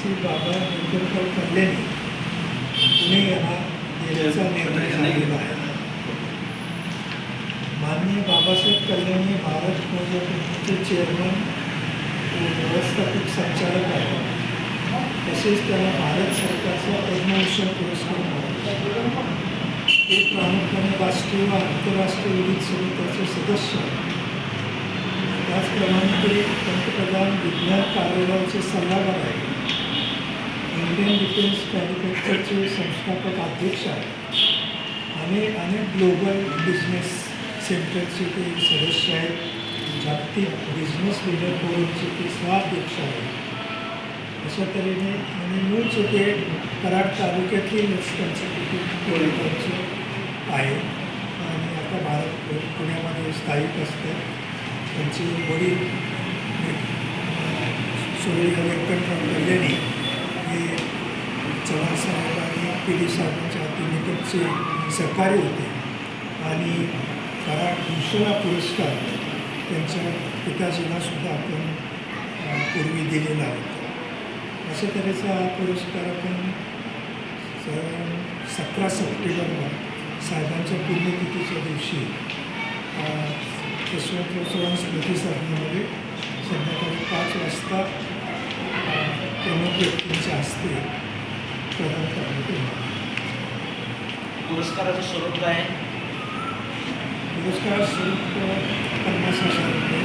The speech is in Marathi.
श्री बाबा निंदरकर कल्याणी. पुणे यांना देण्याचा निर्णय झालेला आहे. माननीय बाबासाहेब कल्याणी भारत खनिज चेअरमन व व्यवस्थापक संचालक आहेत. तसेच त्याला भारत सरकारचा पद्मभूषण पुरस्कार मिळाला. ते प्रामुख्याने राष्ट्रीय व आंतरराष्ट्रीय विविध समित्याचे सदस्य त्याचप्रमाणे ते पंतप्रधान विज्ञान कार्यालयाचे सल्लागार आहेत. इंडियन डिफेन्स संस्थापक अध्यक्ष आहेत. आणि अनेक ग्लोबल बिझनेस सेंटरचे ते सदस्य आहेत. जागतिक बिझनेस लीडर फोरमचे ते सहाध्यक्ष आहेत. अशा तऱ्हेने आणि मूळचे ते कराड तालुक्यातली त्यांचं कुटुंब आहे आणि आता भारत पुण्यामध्ये स्थायिक असतात त्यांचे वडील सूर्य व्यंकटराव कल्याणी हे चव्हाण साहेब केली पी डी साहेबांच्या अतिनिकटचे सहकारी होते. आणि कराड दुसरा हा पुरस्कार त्यांच्या पिताजींना सुद्धा आपण पूर्वी दिलेला होता. अशा तऱ्हेचा हा पुरस्कार आपण सतरा सप्टेंबरला साहेबांच्या पुण्यतिथीच्या दिवशी यशवंतराव चव्हाण स्मृती साधनामध्ये संध्याकाळी पाच वाजता प्रमुख व्यक्तींच्या हस्ते पुरस्काराचं स्वरूप काय आहे? पुरस्कार स्वरूप पन्नास हजार रुपये.